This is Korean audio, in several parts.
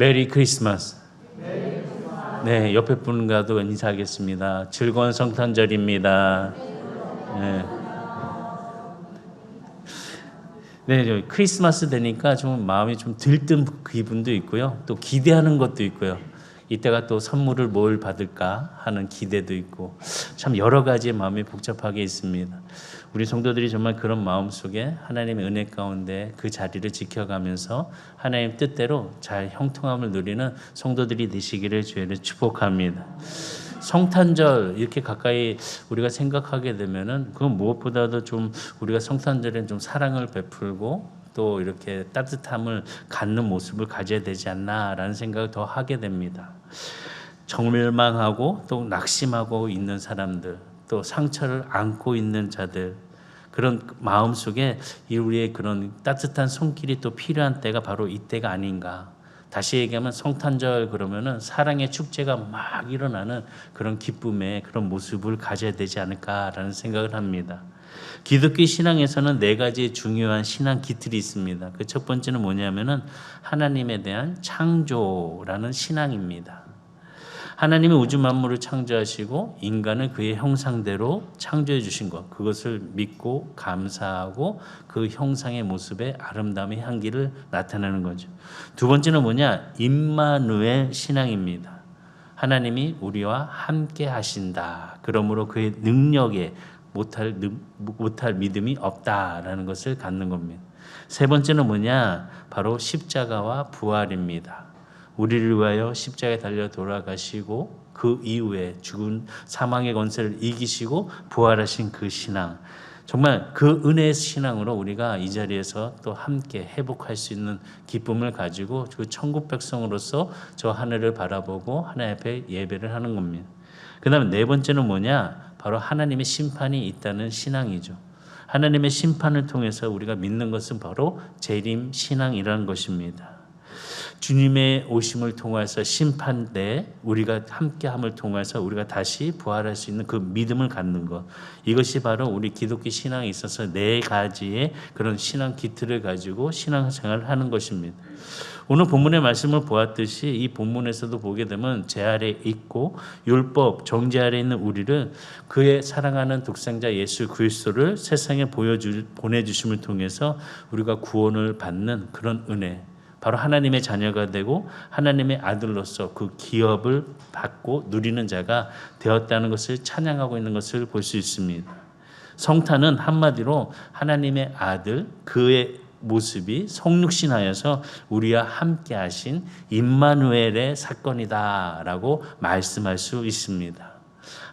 메리 크리스마스. 네, 옆에 분과도 인사하겠습니다. 즐거운 성탄절입니다. 네. 네, 저 크리스마스 되니까 좀 마음이 좀 들뜬 기분도 있고요. 또 기대하는 것도 있고요. 이때가 또 선물을 뭘 받을까 하는 기대도 있고 참 여러 가지의 마음이 복잡하게 있습니다. 우리 성도들이 정말 그런 마음 속에 하나님의 은혜 가운데 그 자리를 지켜가면서 하나님 뜻대로 잘 형통함을 누리는 성도들이 되시기를 주의를 축복합니다. 성탄절 이렇게 가까이 우리가 생각하게 되면은 그건 무엇보다도 좀 우리가 성탄절에 좀 사랑을 베풀고 또 이렇게 따뜻함을 갖는 모습을 가져야 되지 않나라는 생각을 더 하게 됩니다. 정멸망하고 또 낙심하고 있는 사람들, 또 상처를 안고 있는 자들, 그런 마음 속에 이 우리의 그런 따뜻한 손길이 또 필요한 때가 바로 이때가 아닌가. 다시 얘기하면 성탄절 그러면은 사랑의 축제가 막 일어나는 그런 기쁨의 그런 모습을 가져야 되지 않을까라는 생각을 합니다. 기독교 신앙에서는 네 가지 중요한 신앙 기틀이 있습니다. 그 첫 번째는 뭐냐면은 하나님에 대한 창조라는 신앙입니다. 하나님이 우주 만물을 창조하시고 인간을 그의 형상대로 창조해 주신 것 그것을 믿고 감사하고 그 형상의 모습에 아름다움의 향기를 나타내는 거죠. 두 번째는 뭐냐? 임마누엘 신앙입니다. 하나님이 우리와 함께 하신다. 그러므로 그의 능력에 못할 못할 믿음이 없다라는 것을 갖는 겁니다. 세 번째는 뭐냐? 바로 십자가와 부활입니다. 우리를 위하여 십자가에 달려 돌아가시고 그 이후에 죽은 사망의 권세를 이기시고 부활하신 그 신앙. 정말 그 은혜의 신앙으로 우리가 이 자리에서 또 함께 회복할 수 있는 기쁨을 가지고 그 천국 백성으로서 저 하늘을 바라보고 하나님 앞에 예배를 하는 겁니다. 그 다음에 네 번째는 뭐냐? 바로 하나님의 심판이 있다는 신앙이죠. 하나님의 심판을 통해서 우리가 믿는 것은 바로 재림 신앙이라는 것입니다. 주님의 오심을 통해서 심판 때 우리가 함께함을 통해서 우리가 다시 부활할 수 있는 그 믿음을 갖는 것 이것이 바로 우리 기독교 신앙에 있어서 네 가지의 그런 신앙 기틀을 가지고 신앙생활을 하는 것입니다. 오늘 본문의 말씀을 보았듯이 이 본문에서도 보게 되면 제 아래 있고 율법 정죄 아래 있는 우리를 그의 사랑하는 독생자 예수 그리스도를 세상에 보여주 보내주심을 통해서 우리가 구원을 받는 그런 은혜 바로 하나님의 자녀가 되고 하나님의 아들로서 그 기업을 받고 누리는 자가 되었다는 것을 찬양하고 있는 것을 볼 수 있습니다. 성탄은 한마디로 하나님의 아들 그의 모습이 성육신하여서 우리와 함께 하신 임마누엘의 사건이다라고 말씀할 수 있습니다.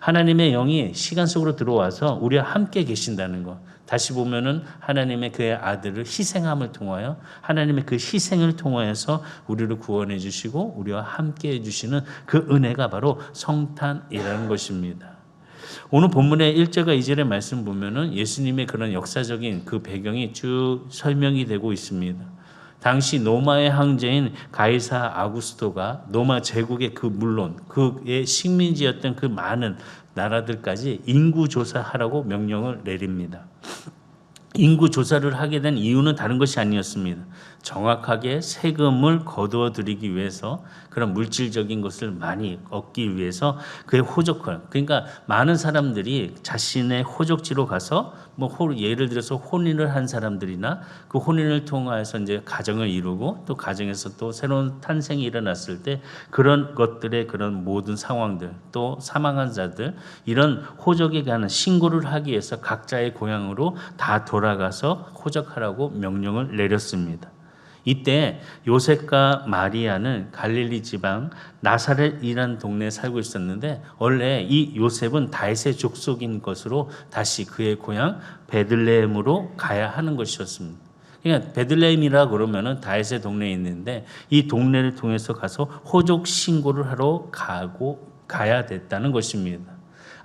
하나님의 영이 시간 속으로 들어와서 우리와 함께 계신다는 것. 다시 보면은 하나님의 그의 아들을 희생함을 통하여 하나님의 그 희생을 통하여서 우리를 구원해 주시고 우리와 함께 해 주시는 그 은혜가 바로 성탄이라는 것입니다. 오늘 본문의 1절과 2절의 말씀 보면은 예수님의 그런 역사적인 그 배경이 쭉 설명이 되고 있습니다. 당시 로마의 황제인 가이사 아구스토가 로마 제국의 그 물론 그의 식민지였던 그 많은 나라들까지 인구 조사하라고 명령을 내립니다. 인구 조사를 하게 된 이유는 다른 것이 아니었습니다. 정확하게 세금을 거두어 들이기 위해서 그런 물질적인 것을 많이 얻기 위해서 그의 호적을 그러니까 많은 사람들이 자신의 호적지로 가서 뭐 예를 들어서 혼인을 한 사람들이나 그 혼인을 통하여서 이제 가정을 이루고 또 가정에서 또 새로운 탄생이 일어났을 때 그런 것들의 그런 모든 상황들 또 사망한 자들 이런 호적에 관한 신고를 하기 위해서 각자의 고향으로 다 돌아가서 호적하라고 명령을 내렸습니다. 이때 요셉과 마리아는 갈릴리 지방 나사렛이라는 동네에 살고 있었는데 원래 이 요셉은 다윗의 족속인 것으로 다시 그의 고향 베들레헴으로 가야 하는 것이었습니다. 그러니까 베들레헴이라 그러면은 다윗의 동네에 있는데 이 동네를 통해서 가서 호족 신고를 하러 가고 가야 됐다는 것입니다.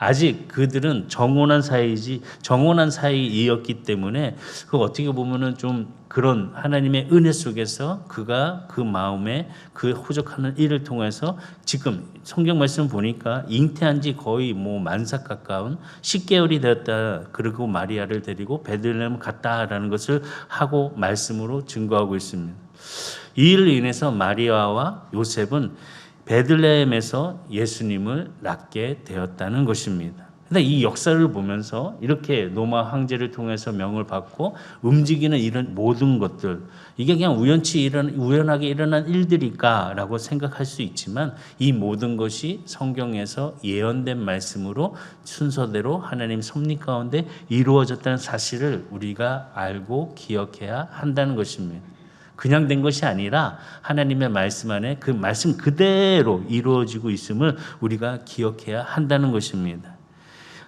아직 그들은 정혼한 사이지 정혼한 사이이었기 때문에 그 어떻게 보면은 좀 그런 하나님의 은혜 속에서 그가 그 마음에 그 호적하는 일을 통해서 지금 성경 말씀 보니까 잉태한 지 거의 뭐 만삭 가까운 10개월이 되었다. 그리고 마리아를 데리고 베들레헴 갔다라는 것을 하고 말씀으로 증거하고 있습니다. 이 일로 인해서 마리아와 요셉은 베들레헴에서 예수님을 낳게 되었다는 것입니다. 근데 이 역사를 보면서 이렇게 로마 황제를 통해서 명을 받고 움직이는 이런 모든 것들 이게 그냥 우연치 일어난 우연하게 일어난 일들일까라고 생각할 수 있지만 이 모든 것이 성경에서 예언된 말씀으로 순서대로 하나님 섭리 가운데 이루어졌다는 사실을 우리가 알고 기억해야 한다는 것입니다. 그냥 된 것이 아니라 하나님의 말씀 안에 그 말씀 그대로 이루어지고 있음을 우리가 기억해야 한다는 것입니다.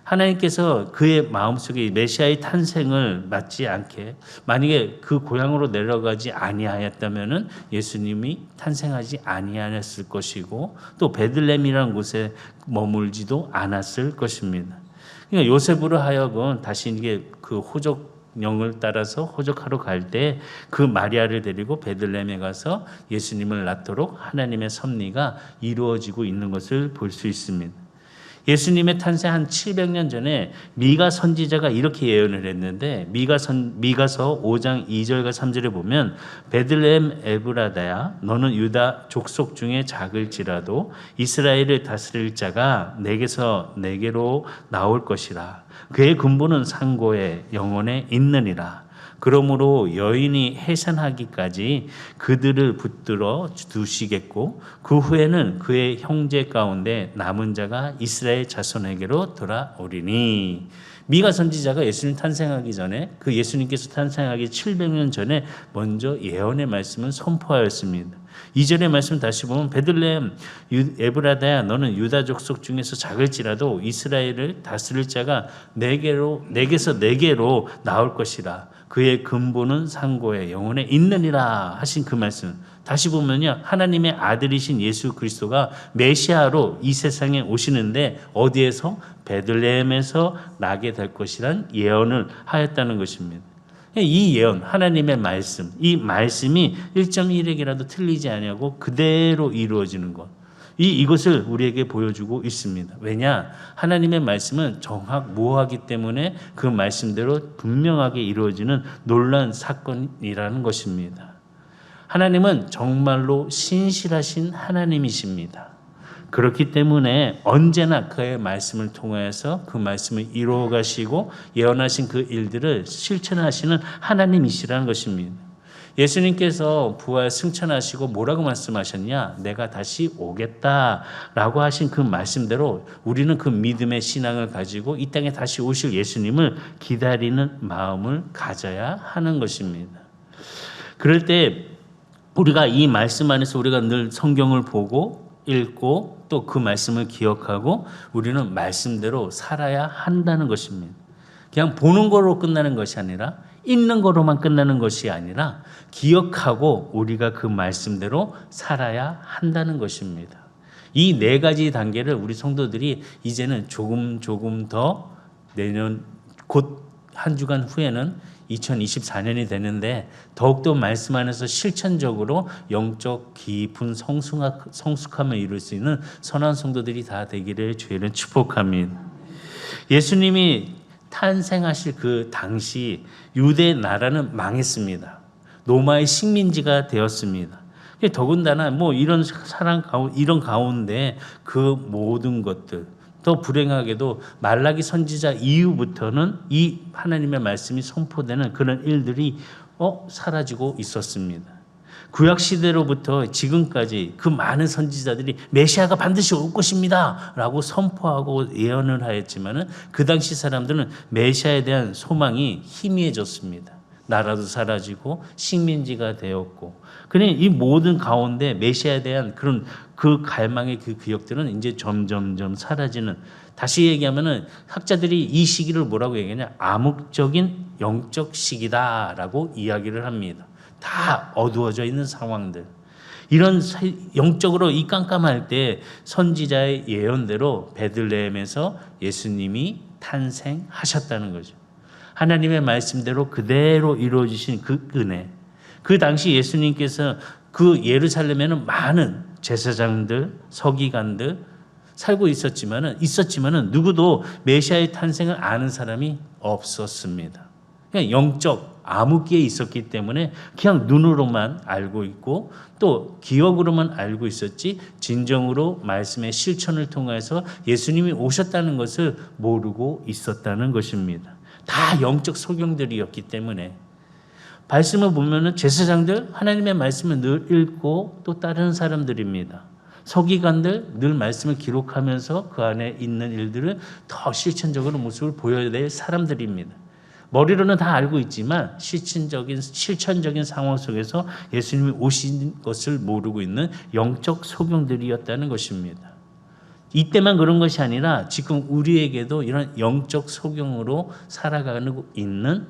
하나님께서 그의 마음속에 메시아의 탄생을 맞지 않게 만약에 그 고향으로 내려가지 아니하였다면은 예수님이 탄생하지 아니하였을 것이고 또 베들렘이라는 곳에 머물지도 않았을 것입니다. 그러니까 요셉으로 하여금 다시 이게 그 호적 영을 따라서 호적하러 갈 때 그 마리아를 데리고 베들레헴에 가서 예수님을 낳도록 하나님의 섭리가 이루어지고 있는 것을 볼 수 있습니다. 예수님의 탄생 한 700년 전에 미가 선지자가 이렇게 예언을 했는데 미가 선 미가서 5장 2절과 3절에 보면 베들레헴 에브라다야 너는 유다 족속 중에 작을지라도 이스라엘을 다스릴 자가 내게서 내게로 나올 것이라. 그의 근본은 상고의 영혼에 있느니라 그러므로 여인이 해산하기까지 그들을 붙들어 두시겠고 그 후에는 그의 형제 가운데 남은 자가 이스라엘 자손에게로 돌아오리니 미가 선지자가 예수님 탄생하기 전에 그 예수님께서 탄생하기 700년 전에 먼저 예언의 말씀을 선포하였습니다. 이절의 말씀 다시 보면 베들레헴 에브라다야 너는 유다 족속 중에서 작을지라도 이스라엘을 다스릴 자가 내게로 내게서 내게로 나올 것이라 그의 근본은 상고의 영혼에 있느니라 하신 그 말씀 다시 보면요 하나님의 아들이신 예수 그리스도가 메시아로 이 세상에 오시는데 어디에서 베들레헴에서 나게 될 것이란 예언을 하였다는 것입니다. 이 예언, 하나님의 말씀, 이 말씀이 1.1핵이라도 틀리지 않냐고 그대로 이루어지는 것. 이 이것을 우리에게 보여주고 있습니다. 왜냐? 하나님의 말씀은 정확무하기 때문에 그 말씀대로 분명하게 이루어지는 놀란 사건이라는 것입니다. 하나님은 정말로 신실하신 하나님이십니다. 그렇기 때문에 언제나 그의 말씀을 통하여서 그 말씀을 이루어 가시고 예언하신 그 일들을 실천하시는 하나님이시라는 것입니다. 예수님께서 부활 승천하시고 뭐라고 말씀하셨냐? 내가 다시 오겠다라고 하신 그 말씀대로 우리는 그 믿음의 신앙을 가지고 이 땅에 다시 오실 예수님을 기다리는 마음을 가져야 하는 것입니다. 그럴 때 우리가 이 말씀 안에서 우리가 늘 성경을 보고 읽고 또 그 말씀을 기억하고 우리는 말씀대로 살아야 한다는 것입니다. 그냥 보는 거로 끝나는 것이 아니라 읽는 거로만 끝나는 것이 아니라 기억하고 우리가 그 말씀대로 살아야 한다는 것입니다. 이 네 가지 단계를 우리 성도들이 이제는 조금 조금 더 내년 곧 한 주간 후에는 2024년이 되는데 더욱더 말씀 안에서 실천적으로 영적 깊은 성숙함, 성숙함을 이룰 수 있는 선한 성도들이 다 되기를 주의는 축복합니다. 예수님이 탄생하실 그 당시 유대 나라는 망했습니다. 로마의 식민지가 되었습니다. 더군다나 뭐 이런 사랑 가운 이런 가운데 그 모든 것들 더 불행하게도 말라기 선지자 이후부터는 이 하나님의 말씀이 선포되는 그런 일들이 어 사라지고 있었습니다. 구약 시대로부터 지금까지 그 많은 선지자들이 메시아가 반드시 올 것입니다라고 선포하고 예언을 하였지만은 그 당시 사람들은 메시아에 대한 소망이 희미해졌습니다. 나라도 사라지고 식민지가 되었고 그러니 이 모든 가운데 메시아에 대한 그런 그 갈망의 그 기억들은 이제 점점점 사라지는 다시 얘기하면은 학자들이 이 시기를 뭐라고 얘기하냐 암흑적인 영적 시기다라고 이야기를 합니다. 다 어두워져 있는 상황들. 이런 영적으로 이 깜깜할 때 선지자의 예언대로 베들레헴에서 예수님이 탄생하셨다는 거죠. 하나님의 말씀대로 그대로 이루어지신 그 은혜. 그 당시 예수님께서 그 예루살렘에는 많은 제사장들, 서기관들 살고 있었지만은 있었지만은 누구도 메시아의 탄생을 아는 사람이 없었습니다. 그냥 영적 암흑기에 있었기 때문에 그냥 눈으로만 알고 있고 또 기억으로만 알고 있었지 진정으로 말씀의 실천을 통해서 예수님이 오셨다는 것을 모르고 있었다는 것입니다. 다 영적 소경들이었기 때문에 말씀을 보면은 제사장들 하나님의 말씀을 늘 읽고 또 따르는 사람들입니다. 서기관들 늘 말씀을 기록하면서 그 안에 있는 일들을 더 실천적으로 모습을 보여낼 사람들입니다. 머리로는 다 알고 있지만 실천적인 실천적인 상황 속에서 예수님이 오신 것을 모르고 있는 영적 소경들이었다는 것입니다. 이때만 그런 것이 아니라 지금 우리에게도 이런 영적 소경으로 살아가고 있는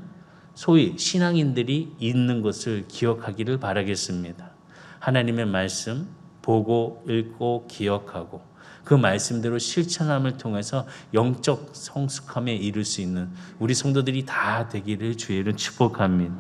소위 신앙인들이 있는 것을 기억하기를 바라겠습니다. 하나님의 말씀 보고 읽고 기억하고 그 말씀대로 실천함을 통해서 영적 성숙함에 이를 수 있는 우리 성도들이 다 되기를 주의를 축복합니다.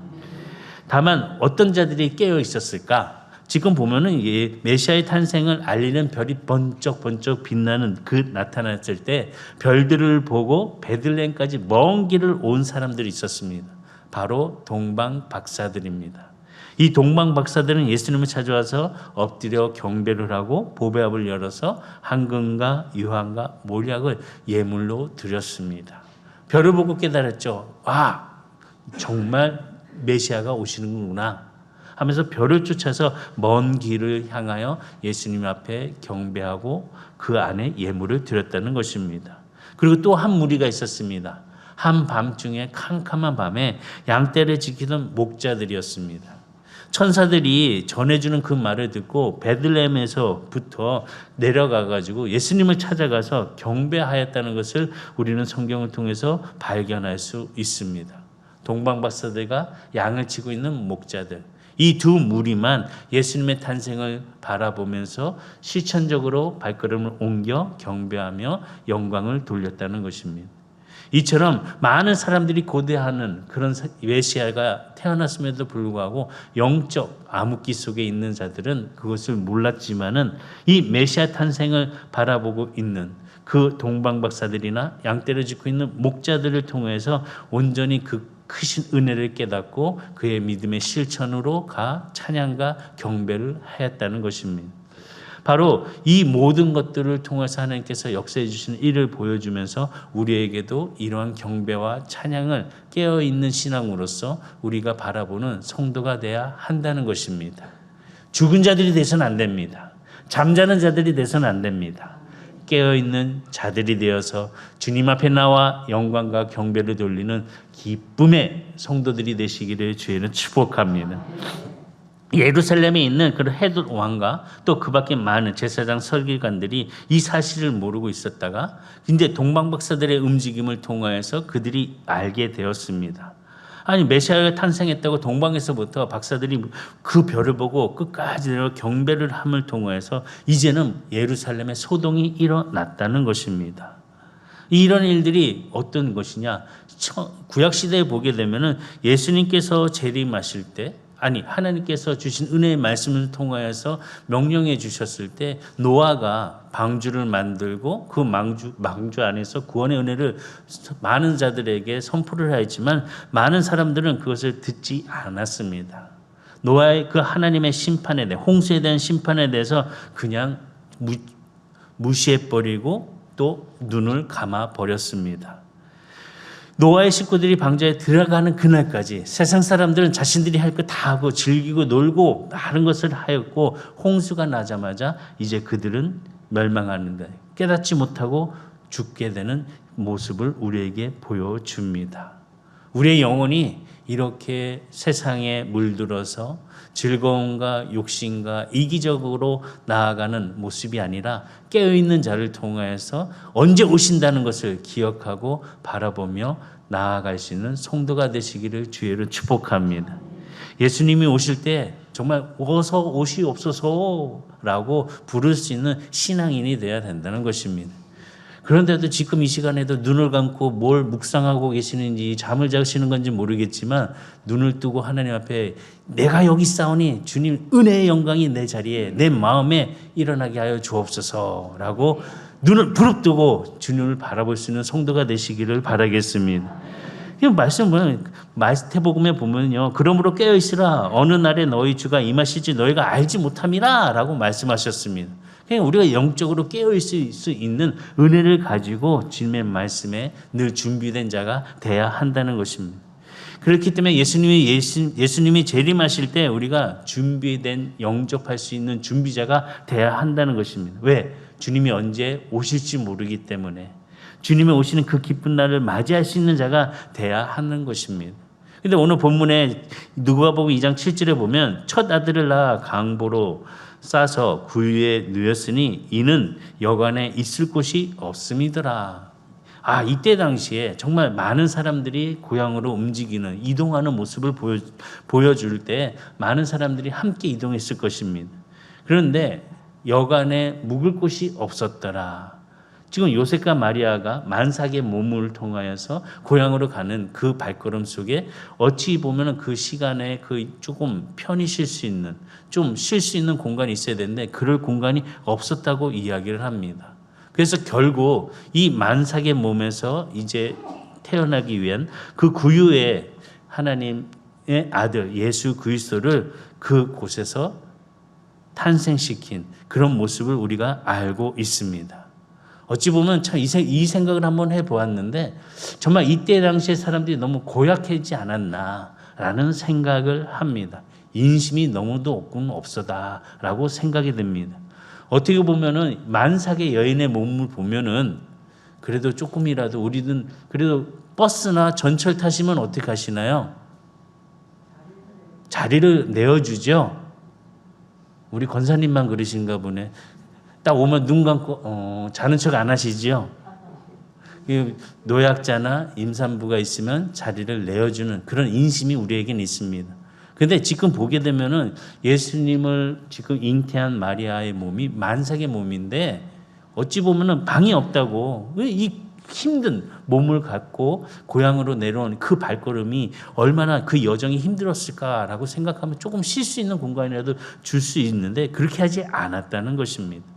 다만 어떤 자들이 깨어 있었을까? 지금 보면은 이 메시아의 탄생을 알리는 별이 번쩍 번쩍 빛나는 그 나타났을 때 별들을 보고 베들레헴까지 먼 길을 온 사람들이 있었습니다. 바로 동방 박사들입니다. 이 동방 박사들은 예수님을 찾아와서 엎드려 경배를 하고 보배합을 열어서 황금과 유황과 몰약을 예물로 드렸습니다. 별을 보고 깨달았죠. 와, 정말 메시아가 오시는구나. 하면서 별을 쫓아서 먼 길을 향하여 예수님 앞에 경배하고 그 안에 예물을 드렸다는 것입니다. 그리고 또 한 무리가 있었습니다. 한 밤중에 캄캄한 밤에 양떼를 지키던 목자들이었습니다. 천사들이 전해주는 그 말을 듣고 베들레헴에서부터 내려가 가지고 예수님을 찾아가서 경배하였다는 것을 우리는 성경을 통해서 발견할 수 있습니다. 동방 박사들과 양을 치고 있는 목자들 이 두 무리만 예수님의 탄생을 바라보면서 실천적으로 발걸음을 옮겨 경배하며 영광을 돌렸다는 것입니다. 이처럼 많은 사람들이 고대하는 그런 메시아가 태어났음에도 불구하고 영적 암흑기 속에 있는 자들은 그것을 몰랐지만은 이 메시아 탄생을 바라보고 있는 그 동방 박사들이나 양떼를 짓고 있는 목자들을 통해서 온전히 그 크신 은혜를 깨닫고 그의 믿음의 실천으로 가 찬양과 경배를 하였다는 것입니다. 바로 이 모든 것들을 통해서 하나님께서 역사해 주시는 일을 보여주면서 우리에게도 이러한 경배와 찬양을 깨어 있는 신앙으로서 우리가 바라보는 성도가 돼야 한다는 것입니다. 죽은 자들이 돼서는 안 됩니다. 잠자는 자들이 돼서는 안 됩니다. 깨어 있는 자들이 되어서 주님 앞에 나와 영광과 경배를 돌리는 기쁨의 성도들이 되시기를 주의는 축복합니다. 예루살렘에 있는 그 헤롯 왕과 또 그 밖에 많은 제사장 설기관들이 이 사실을 모르고 있었다가 이제 동방 박사들의 움직임을 통하여서 그들이 알게 되었습니다. 아니 메시아가 탄생했다고 동방에서부터 박사들이 그 별을 보고 끝까지 경배를 함을 통하여서 이제는 예루살렘에 소동이 일어났다는 것입니다. 이런 일들이 어떤 것이냐? 구약 시대에 보게 되면은 예수님께서 재림하실 때 아니 하나님께서 주신 은혜의 말씀을 통하여서 명령해 주셨을 때 노아가 방주를 만들고 그 망주 망주 안에서 구원의 은혜를 많은 자들에게 선포를 하였지만 많은 사람들은 그것을 듣지 않았습니다. 노아의 그 하나님의 심판에 대해 홍수에 대한 심판에 대해서 그냥 무, 무시해 버리고 또 눈을 감아 버렸습니다. 노아의 식구들이 방주에 들어가는 그날까지 세상 사람들은 자신들이 할것다 하고 즐기고 놀고 많은 것을 하였고 홍수가 나자마자 이제 그들은 멸망하는데 깨닫지 못하고 죽게 되는 모습을 우리에게 보여줍니다. 우리의 영혼이 이렇게 세상에 물들어서 즐거움과 욕심과 이기적으로 나아가는 모습이 아니라 깨어있는 자를 통하여서 언제 오신다는 것을 기억하고 바라보며 나아갈 수 있는 성도가 되시기를 주의를 축복합니다. 예수님이 오실 때 정말 어서 오시옵소서라고 부를 수 있는 신앙인이 되어야 된다는 것입니다. 그런데도 지금 이 시간에도 눈을 감고 뭘 묵상하고 계시는지 잠을 자시는 건지 모르겠지만 눈을 뜨고 하나님 앞에 내가 여기 싸우니 주님 은혜의 영광이 내 자리에 내 마음에 일어나게 하여 주옵소서라고 눈을 부릅뜨고 주님을 바라볼 수 있는 성도가 되시기를 바라겠습니다. 이 말씀 보면 마태복음에 보면요. 그러므로 깨어 있으라 어느 날에 너희 주가 임하실지 너희가 알지 못함이라라고 말씀하셨습니다. 그냥 우리가 영적으로 깨어 있을 수 있는 은혜를 가지고 주님의 말씀에 늘 준비된 자가 돼야 한다는 것입니다. 그렇기 때문에 예수님이 예수, 예수님이 재림하실 때 우리가 준비된 영접할 수 있는 준비자가 돼야 한다는 것입니다. 왜? 주님이 언제 오실지 모르기 때문에 주님이 오시는 그 기쁜 날을 맞이할 수 있는 자가 돼야 하는 것입니다. 근데 오늘 본문에 누가복음 2장 7절에 보면 첫 아들을 낳아 강보로 싸서 구유에 누였으니 이는 여관에 있을 곳이 없음이더라. 아, 이때 당시에 정말 많은 사람들이 고향으로 움직이는 이동하는 모습을 보여, 보여줄 때 많은 사람들이 함께 이동했을 것입니다. 그런데 여간에 묵을 곳이 없었더라. 지금 요셉과 마리아가 만삭의 몸을 통하여서 고향으로 가는 그 발걸음 속에 어찌 보면 그 시간에 그 조금 편히 쉴 수 있는 좀 쉴 수 있는 공간이 있어야 되는데 그럴 공간이 없었다고 이야기를 합니다. 그래서 결국 이 만삭의 몸에서 이제 태어나기 위한 그 구유의 하나님의 아들 예수 그리스도를 그 곳에서 탄생시킨 그런 모습을 우리가 알고 있습니다. 어찌 보면 참 이 생각을 한번 해보았는데 정말 이때 당시에 사람들이 너무 고약하지 않았나라는 생각을 합니다. 인심이 너무도 없군 없어다라고 생각이 듭니다. 어떻게 보면은 만삭의 여인의 몸을 보면은 그래도 조금이라도 우리는 그래도 버스나 전철 타시면 어떻게 하시나요? 자리를 내어주죠. 우리 권사님만 그러신가 보네. 딱 오면 눈 감고 어, 자는 척 안 하시지요. 노약자나 임산부가 있으면 자리를 내어주는 그런 인심이 우리에게는 있습니다. 근데 지금 보게 되면은 예수님을 지금 잉태한 마리아의 몸이 만삭의 몸인데 어찌 보면은 방이 없다고 왜 이 힘든 몸을 갖고 고향으로 내려온 그 발걸음이 얼마나 그 여정이 힘들었을까라고 생각하면 조금 쉴 수 있는 공간이라도 줄 수 있는데 그렇게 하지 않았다는 것입니다.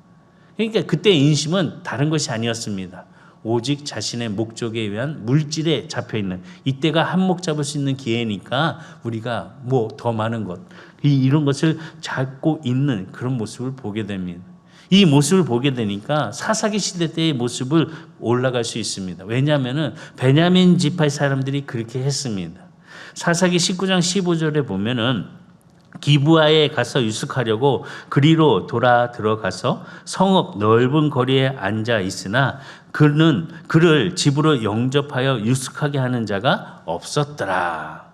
그러니까 그때 인심은 다른 것이 아니었습니다. 오직 자신의 목적에 의한 물질에 잡혀 있는 이때가 한몫 잡을 수 있는 기회니까 우리가 뭐 더 많은 것 이런 것을 잡고 있는 그런 모습을 보게 됩니다. 이 모습을 보게 되니까 사사기 시대 때의 모습을 올라갈 수 있습니다. 왜냐하면은 베냐민 지파의 사람들이 그렇게 했습니다. 사사기 19장 15절에 보면은 기부하에 가서 유숙하려고 그리로 돌아 들어가서 성읍 넓은 거리에 앉아 있으나 그는 그를 집으로 영접하여 유숙하게 하는 자가 없었더라.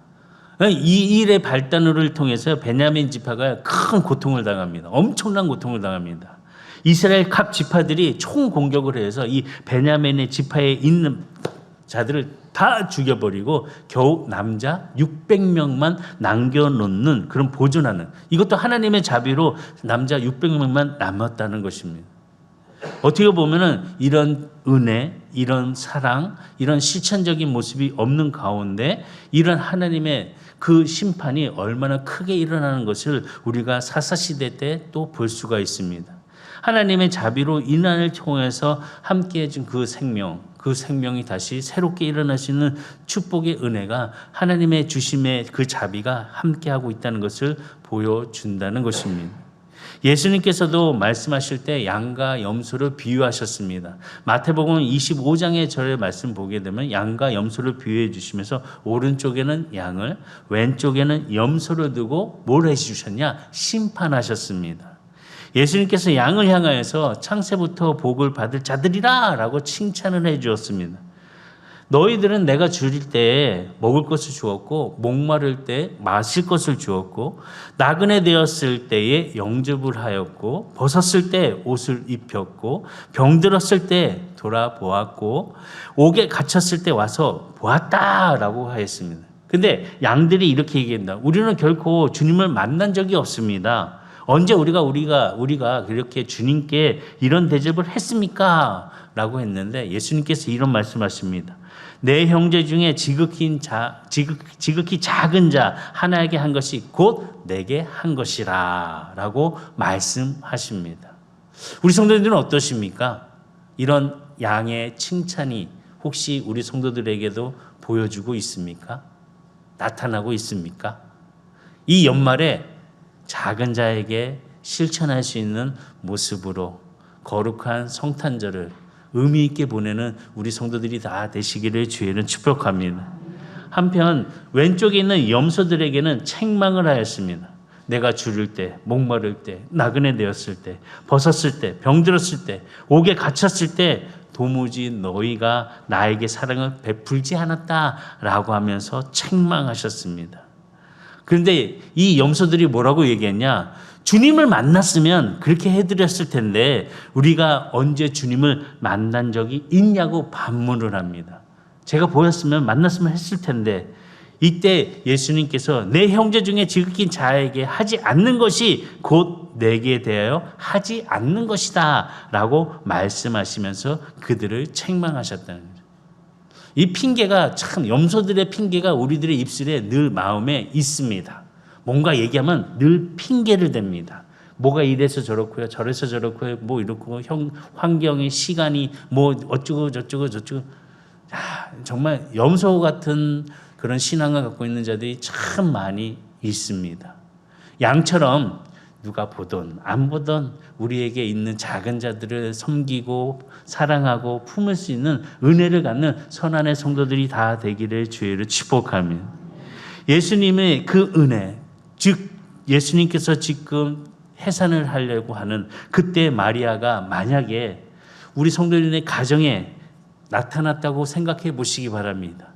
이 일의 발단을 통해서 베냐민 지파가 큰 고통을 당합니다. 엄청난 고통을 당합니다. 이스라엘 각 지파들이 총 공격을 해서 이 베냐민의 지파에 있는 자들을 다 죽여버리고 겨우 남자 600명만 남겨놓는 그런 보존하는 이것도 하나님의 자비로 남자 600명만 남았다는 것입니다. 어떻게 보면은 이런 은혜, 이런 사랑, 이런 실천적인 모습이 없는 가운데 이런 하나님의 그 심판이 얼마나 크게 일어나는 것을 우리가 사사시대 때 또 볼 수가 있습니다. 하나님의 자비로 인난을 통해서 함께 해 준 그 생명, 그 생명이 다시 새롭게 있는 축복의 은혜가 하나님의 주심의 그 자비가 함께하고 있다는 것을 보여준다는 것입니다. 예수님께서도 말씀하실 때 양과 염소를 비유하셨습니다. 마태복음 25장의 절의 말씀 보게 되면 양과 염소를 비유해 주시면서 오른쪽에는 양을 왼쪽에는 염소를 두고 뭘 해 주셨냐? 심판하셨습니다. 예수님께서 양을 향하여서 창세부터 복을 받을 자들이라 라고 칭찬을 해 주었습니다. 너희들은 내가 줄일 때 먹을 것을 주었고 목마를 때 마실 것을 주었고 나그네 되었을 때에 영접을 하였고 벗었을 때 옷을 입혔고 병들었을 때 돌아보았고 옥에 갇혔을 때 와서 보았다라고 하였습니다. 근데 양들이 이렇게 얘기한다. 우리는 결코 주님을 만난 적이 없습니다. 언제 우리가 우리가 우리가 그렇게 주님께 이런 대접을 했습니까? 라고 했는데 예수님께서 이런 말씀하십니다. 내 형제 중에 지극히 자 지극, 지극히 작은 자 하나에게 한 것이 곧 내게 한 것이라라고 말씀하십니다. 우리 성도님들은 어떠십니까? 이런 양의 칭찬이 혹시 우리 성도들에게도 보여주고 있습니까? 나타나고 있습니까? 이 연말에 작은 자에게 실천할 수 있는 모습으로 거룩한 성탄절을 의미 있게 보내는 우리 성도들이 다 되시기를 주의는 축복합니다. 한편 왼쪽에 있는 염소들에게는 책망을 하였습니다. 내가 줄일 때, 목마를 때, 나그네 되었을 때, 벗었을 때, 병들었을 때, 옥에 갇혔을 때 도무지 너희가 나에게 사랑을 베풀지 않았다라고 하면서 책망하셨습니다. 그런데 이 염소들이 뭐라고 얘기했냐? 주님을 만났으면 그렇게 해드렸을 텐데 우리가 언제 주님을 만난 적이 있냐고 반문을 합니다. 제가 보였으면 만났으면 했을 텐데 이때 예수님께서 내 형제 중에 지극히 자에게 하지 않는 것이 곧 내게 대하여 하지 않는 것이다 라고 말씀하시면서 그들을 책망하셨다는. 이 핑계가 참 염소들의 핑계가 우리들의 입술에 늘 마음에 있습니다. 뭔가 얘기하면 늘 핑계를 댑니다. 뭐가 이래서 저렇고요, 저래서 저렇고요, 뭐 이렇고 형 환경이 시간이 뭐 어쩌고 저쩌고 저쩌고 야, 정말 염소 같은 그런 신앙을 갖고 있는 자들이 참 많이 있습니다. 양처럼 누가 보던 안 보던 우리에게 있는 작은 자들을 섬기고 사랑하고 품을 수 있는 은혜를 갖는 선한의 성도들이 다 되기를 주의를 축복합니다. 예수님의 그 은혜, 즉 예수님께서 지금 해산을 하려고 하는 그때 마리아가 만약에 우리 성도들의 가정에 나타났다고 생각해 보시기 바랍니다.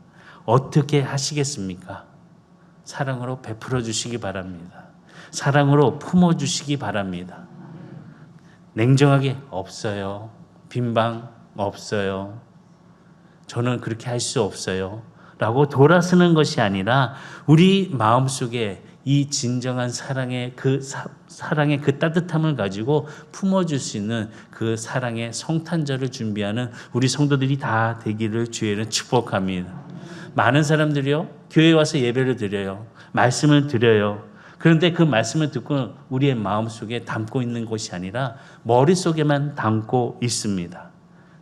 어떻게 하시겠습니까? 사랑으로 베풀어 주시기 바랍니다. 사랑으로 품어 주시기 바랍니다. 냉정하게 없어요. 빈방 없어요. 저는 그렇게 할 수 없어요. 라고 돌아서는 것이 아니라 우리 마음속에 이 진정한 사랑의 그 사, 사랑의 그 따뜻함을 가지고 품어줄 수 있는 그 사랑의 성탄절을 준비하는 우리 성도들이 다 되기를 주에는 축복합니다. 많은 사람들이요 교회 와서 예배를 드려요 말씀을 드려요. 그런데 그 말씀을 듣고 우리의 마음 속에 담고 있는 것이 아니라 머릿속에만 담고 있습니다.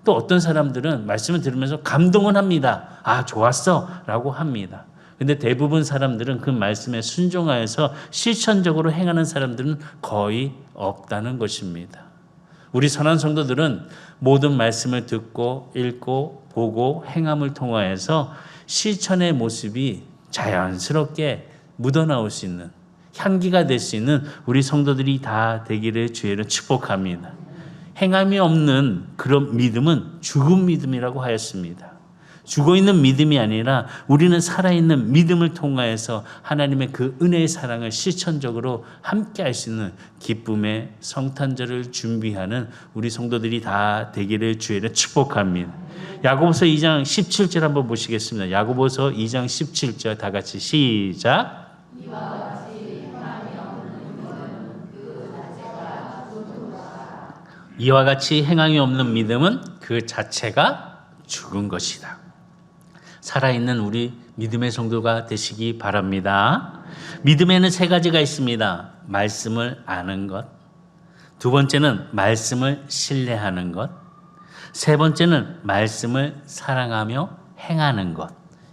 또 어떤 사람들은 말씀을 들으면서 감동은 합니다. 아, 좋았어. 라고 합니다. 근데 대부분 사람들은 그 말씀에 순종하여서 실천적으로 행하는 사람들은 거의 없다는 것입니다. 우리 선한 성도들은 모든 말씀을 듣고 읽고 보고 행함을 통하여서 실천의 모습이 자연스럽게 묻어나올 수 있는 향기가 될 수 있는 우리 성도들이 다 되기를 주의를 축복합니다. 행함이 없는 그런 믿음은 죽은 믿음이라고 하였습니다. 죽어 있는 믿음이 아니라 우리는 살아있는 믿음을 통하여서 하나님의 그 은혜의 사랑을 실천적으로 함께 할 수 있는 기쁨의 성탄절을 준비하는 우리 성도들이 다 되기를 주의를 축복합니다. 야고보서 2장 17절 한번 보시겠습니다. 야고보서 2장 17절 다 같이 시작. 이와 같이 행함이 없는 믿음은 그 자체가 죽은 것이다. 살아있는 우리 믿음의 성도가 되시기 바랍니다. 믿음에는 세 가지가 있습니다. 말씀을 아는 것. 두 번째는 말씀을 신뢰하는 것. 세 번째는 말씀을 사랑하며 행하는 것.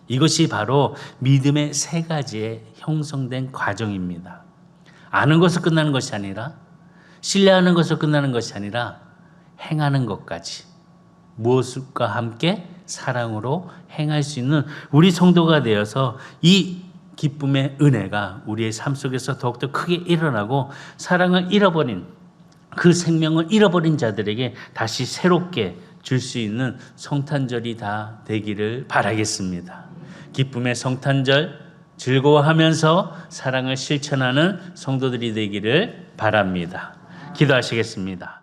이것이 바로 믿음의 세 가지의 형성된 과정입니다. 아는 것을 끝나는 것이 아니라 신뢰하는 것을 끝나는 것이 아니라 행하는 것까지 무엇과 함께 사랑으로 행할 수 있는 우리 성도가 되어서 이 기쁨의 은혜가 우리의 삶 속에서 더욱더 크게 일어나고 사랑을 잃어버린 그 생명을 잃어버린 자들에게 다시 새롭게 줄 수 있는 성탄절이 다 되기를 바라겠습니다. 기쁨의 성탄절 즐거워하면서 사랑을 실천하는 성도들이 되기를 바랍니다. 기도하시겠습니다.